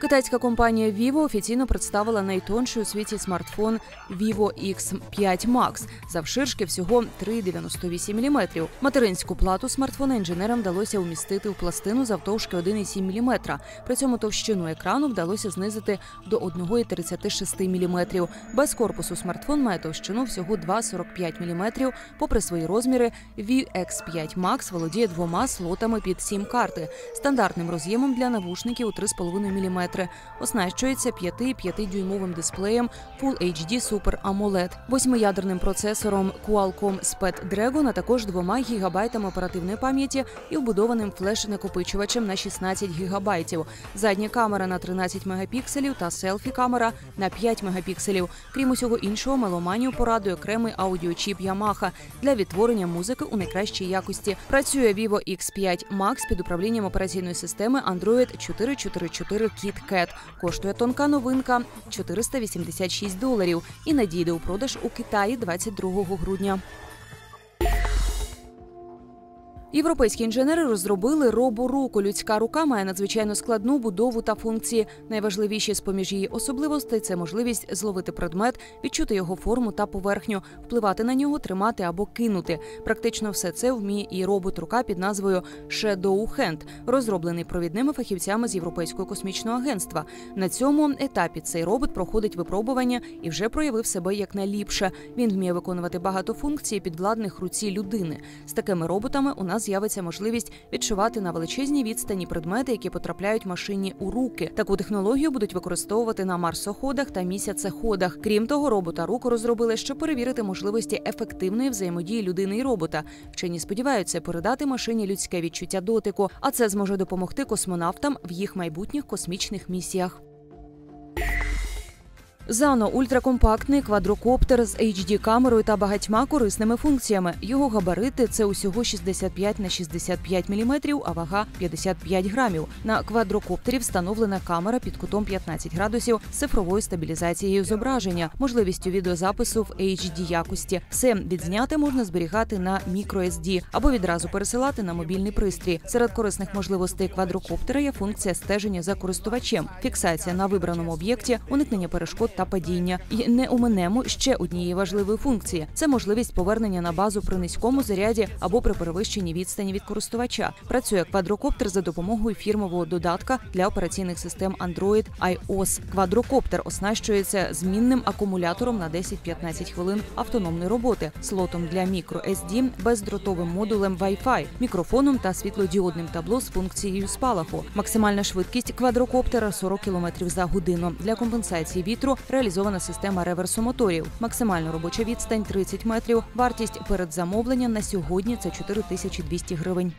Китайська компанія Vivo офіційно представила найтонший у світі смартфон Vivo X5 Max завширшки всього 3,98 мм. Материнську плату смартфона інженерам вдалося умістити в пластину завтовшки 1,7 мм. При цьому товщину екрану вдалося знизити до 1,36 мм. Без корпусу смартфон має товщину всього 2,45 мм. Попри свої розміри, VX5 Max володіє двома слотами під сім карти, стандартним роз'ємом для навушників у 3,5 мм. Оснащується 5,5-дюймовим дисплеєм Full HD Super AMOLED, восьмиядерним процесором Qualcomm Snapdragon, а також двома гігабайтами оперативної пам'яті і вбудованим флеш-накопичувачем на 16 гігабайтів. Задня камера на 13 мегапікселів та селфі-камера на 5 мегапікселів. Крім усього іншого, меломанію порадує окремий аудіочіп Yamaha для відтворення музики у найкращій якості. Працює Vivo X5 Max під управлінням операційної системи Android 444 KitKat. Коштує тонка новинка 486 доларів і надійде у продаж у Китаї 22 грудня. Європейські інженери розробили роборуку. Людська рука має надзвичайно складну будову та функції. Найважливіші з поміж її особливостей це можливість зловити предмет, відчути його форму та поверхню, впливати на нього, тримати або кинути. Практично все це вміє і робот-рука під назвою Shadow Hand, розроблений провідними фахівцями з Європейського космічного агентства. На цьому етапі цей робот проходить випробування і вже проявив себе як найліпше. Він вміє виконувати багато функцій підвладних руці людини. З такими роботами у нас з'явиться можливість відчувати на величезній відстані предмети, які потрапляють машині у руки. Таку технологію будуть використовувати на марсоходах та місяцеходах. Крім того, робота руку розробили, щоб перевірити можливості ефективної взаємодії людини і робота. Вчені сподіваються передати машині людське відчуття дотику, а це зможе допомогти космонавтам в їх майбутніх космічних місіях. Зано ультракомпактний квадрокоптер з hd камерою та багатьма корисними функціями. Його габарити це усього 65 на 65 мм, а вага 55 грамів. На квадрокоптері встановлена камера під кутом 15 градусів з цифровою стабілізацією зображення, можливістю відеозапису в HD якості. Все відзняти можна зберігати на microSD або відразу пересилати на мобільний пристрій. Серед корисних можливостей квадрокоптера є функція стеження за користувачем, фіксація на вибраному об'єкті, уникнення перешкод та падіння. І не уминемо ще однієї важливої функції це можливість повернення на базу при низькому заряді або при перевищенні відстані від користувача. Працює квадрокоптер за допомогою фірмового додатка для операційних систем Android iOS. Квадрокоптер оснащується змінним акумулятором на 10-15 хвилин автономної роботи, слотом для microSD, бездротовим модулем Wi-Fi, мікрофоном та світлодіодним табло з функцією спалаху. Максимальна швидкість квадрокоптера 40 км за годину. Для компенсації вітру реалізована система реверсомоторів. Максимальна робоча відстань 30 метрів. Вартість перед замовленням на сьогодні це 4200 гривень.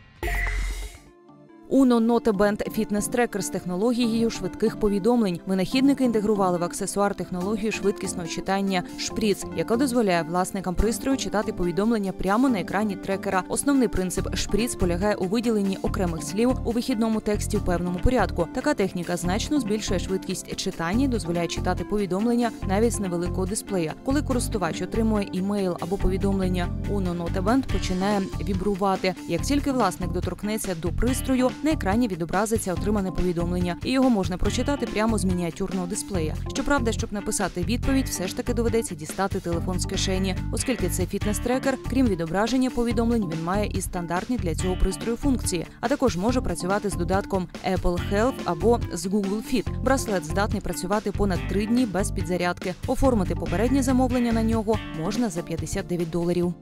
Uno Note Band Fitness Tracker з технологією швидких повідомлень. Винахідники інтегрували в аксесуар технологію швидкісного читання шприц, яка дозволяє власникам пристрою читати повідомлення прямо на екрані трекера. Основний принцип шприц полягає у виділенні окремих слів у вихідному тексті в певному порядку. Така техніка значно збільшує швидкість читання і дозволяє читати повідомлення навіть з невеликого дисплея. Коли користувач отримує імейл або повідомлення, Uno Note Band починає вібрувати. Як тільки власник доторкнеться до пристрою, на екрані відобразиться отримане повідомлення, і його можна прочитати прямо з мініатюрного дисплея. Щоправда, щоб написати відповідь, все ж таки доведеться дістати телефон з кишені, оскільки це фітнес-трекер, крім відображення повідомлень, він має і стандартні для цього пристрою функції, а також може працювати з додатком Apple Health або з Google Fit. Браслет здатний працювати понад три дні без підзарядки. Оформити попереднє замовлення на нього можна за 59 доларів.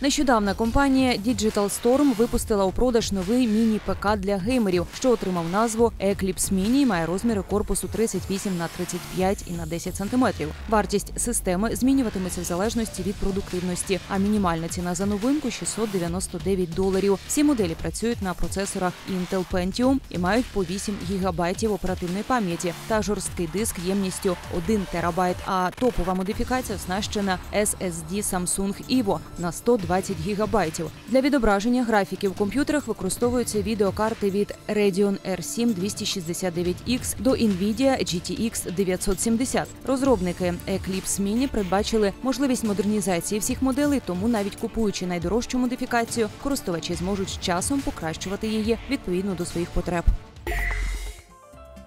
Нещодавна компанія Digital Storm випустила у продаж новий міні-ПК для геймерів, що отримав назву Eclipse Mini і має розміри корпусу 38 на 35 і на 10 сантиметрів. Вартість системи змінюватиметься в залежності від продуктивності, а мінімальна ціна за новинку 699 доларів. Всі моделі працюють на процесорах Intel Pentium і мають по 8 гігабайтів оперативної пам'яті та жорсткий диск ємністю 1 терабайт. А топова модифікація оснащена SSD Samsung Evo на 120 20 гігабайтів. Для відображення графіків в комп'ютерах використовуються відеокарти від Radeon R7 269X до Nvidia GTX 970. Розробники Eclipse Mini передбачили можливість модернізації всіх моделей, тому навіть купуючи найдорожчу модифікацію, користувачі зможуть з часом покращувати її відповідно до своїх потреб.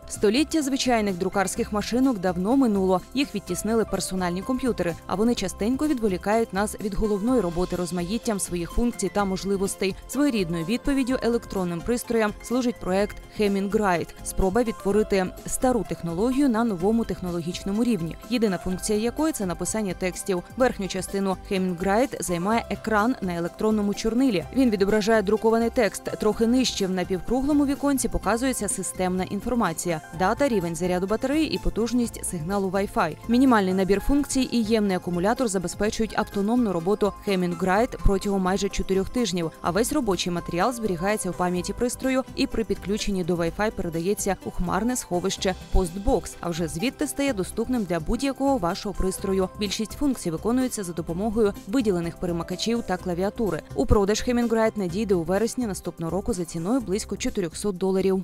Століття звичайних друкарських машинок давно минуло. Їх відтіснили персональні комп'ютери, а вони частенько відволікають нас від головної роботи розмаїттям своїх функцій та можливостей. Своєрідною відповіддю електронним пристроям служить проект Hemingwright – спроба відтворити стару технологію на новому технологічному рівні. Єдина функція якої це написання текстів. Верхню частину Hemingwright займає екран на електронному чорнилі. Він відображає друкований текст. Трохи нижче в напівкруглому віконці показується системна інформація, дата, рівень заряду батареї і потужність сигналу Wi-Fi. Мінімальний набір функцій і ємний акумулятор забезпечують автономну роботу Hemingwright протягом майже чотирьох тижнів. А весь робочий матеріал зберігається в пам'яті пристрою і при підключенні до Wi-Fi передається у хмарне сховище Postbox, а вже звідти стає доступним для будь-якого вашого пристрою. Більшість функцій виконується за допомогою виділених перемикачів та клавіатури. У продаж Hemingwright надійде у вересні наступного року за ціною близько 400 доларів.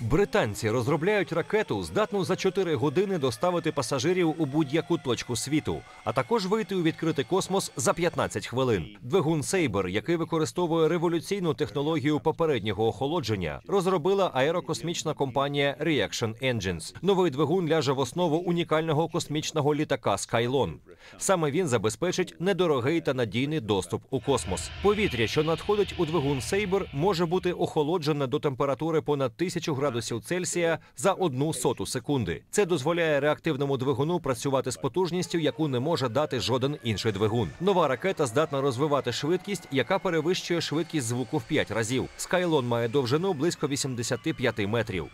Британці розробляють ракету, здатну за 4 години доставити пасажирів у будь-яку точку світу, а також вийти у відкритий космос за 15 хвилин. Двигун Сейбер, який використовує революційну технологію попереднього охолодження, розробила аерокосмічна компанія Reaction Engines. Новий двигун ляже в основу унікального космічного літака Skylon. Саме він забезпечить недорогий та надійний доступ у космос. Повітря, що надходить у двигун Сейбер, може бути охолоджене до температури понад 1000 градусів Цельсія за одну соту секунди. Це дозволяє реактивному двигуну працювати з потужністю, яку не може дати жоден інший двигун. Нова ракета здатна розвивати швидкість, яка перевищує швидкість звуку в 5 разів. Скайлон має довжину близько 85 метрів.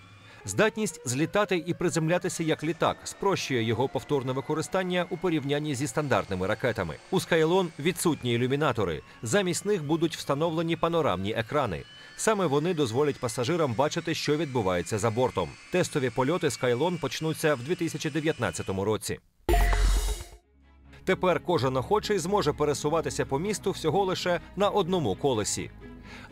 Здатність злітати і приземлятися як літак спрощує його повторне використання у порівнянні зі стандартними ракетами. У Skylon відсутні ілюмінатори. Замість них будуть встановлені панорамні екрани. Саме вони дозволять пасажирам бачити, що відбувається за бортом. Тестові польоти Skylon почнуться в 2019 році. Тепер кожен охочий зможе пересуватися по місту всього лише на одному колесі.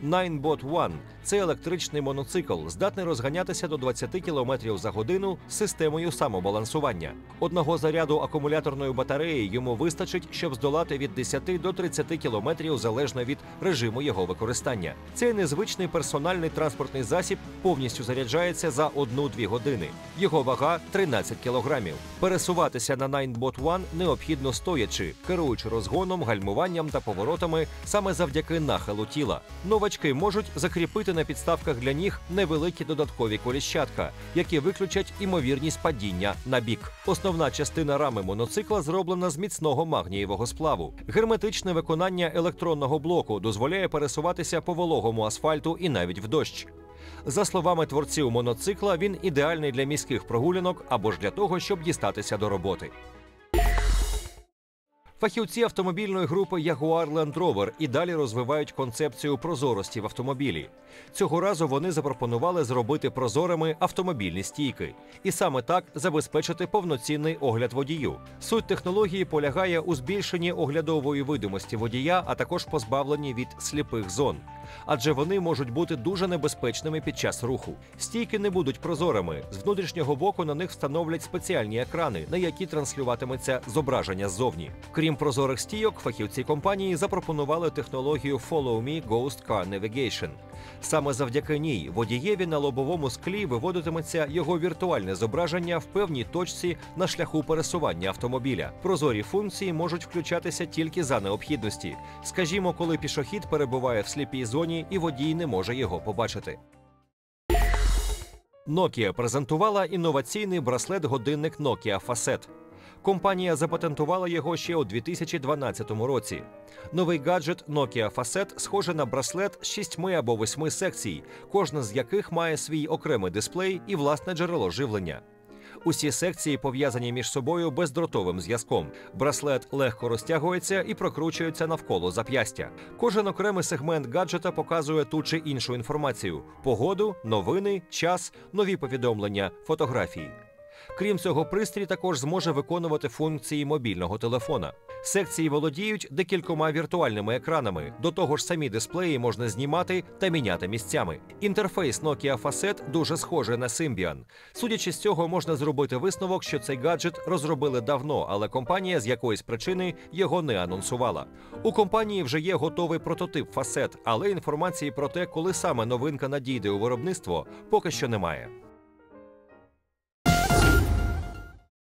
Ninebot One – це електричний моноцикл, здатний розганятися до 20 км за годину з системою самобалансування. Одного заряду акумуляторної батареї йому вистачить, щоб здолати від 10 до 30 км залежно від режиму його використання. Цей незвичний персональний транспортний засіб повністю заряджається за 1-2 години. Його вага 13 кілограмів. Пересуватися на Ninebot One необхідно стоячи, керуючи розгоном, гальмуванням та поворотами саме завдяки нахилу тіла. Новачки можуть закріпити на підставках для ніг невеликі додаткові коліщатка, які виключать імовірність падіння на бік. Основна частина рами моноцикла зроблена з міцного магнієвого сплаву. Герметичне виконання електронного блоку дозволяє пересуватися по вологому асфальту і навіть в дощ. За словами творців моноцикла, він ідеальний для міських прогулянок або ж для того, щоб дістатися до роботи. Фахівці автомобільної групи Jaguar Land Rover і далі розвивають концепцію прозорості в автомобілі. Цього разу вони запропонували зробити прозорими автомобільні стійки, і саме так забезпечити повноцінний огляд водію. Суть технології полягає у збільшенні оглядової видимості водія, а також позбавленні від сліпих зон. Адже вони можуть бути дуже небезпечними під час руху. Стійки не будуть прозорими. З внутрішнього боку на них встановлять спеціальні екрани, на які транслюватиметься зображення ззовні. Крім прозорих стійок, фахівці компанії запропонували технологію Follow Me Ghost Car Navigation. Саме завдяки ній водієві на лобовому склі виводитиметься його віртуальне зображення в певній точці на шляху пересування автомобіля. Прозорі функції можуть включатися тільки за необхідності. Скажімо, коли пішохід перебуває в сліпій зоні і водій не може його побачити. Nokia презентувала інноваційний браслет-годинник Nokia Facet. Компанія запатентувала його ще у 2012 році. Новий гаджет Nokia Facet схожий на браслет з шістьми або восьми секцій, кожна з яких має свій окремий дисплей і власне джерело живлення. Усі секції пов'язані між собою бездротовим зв'язком. Браслет легко розтягується і прокручується навколо зап'ястя. Кожен окремий сегмент гаджета показує ту чи іншу інформацію: погоду, новини, час, нові повідомлення, фотографії. Крім цього, пристрій також зможе виконувати функції мобільного телефона. Секції володіють декількома віртуальними екранами. До того ж, самі дисплеї можна знімати та міняти місцями. Інтерфейс Nokia Facet дуже схожий на Symbian. Судячи з цього, можна зробити висновок, що цей гаджет розробили давно, але компанія з якоїсь причини його не анонсувала. У компанії вже є готовий прототип Facet, але інформації про те, коли саме новинка надійде у виробництво, поки що немає.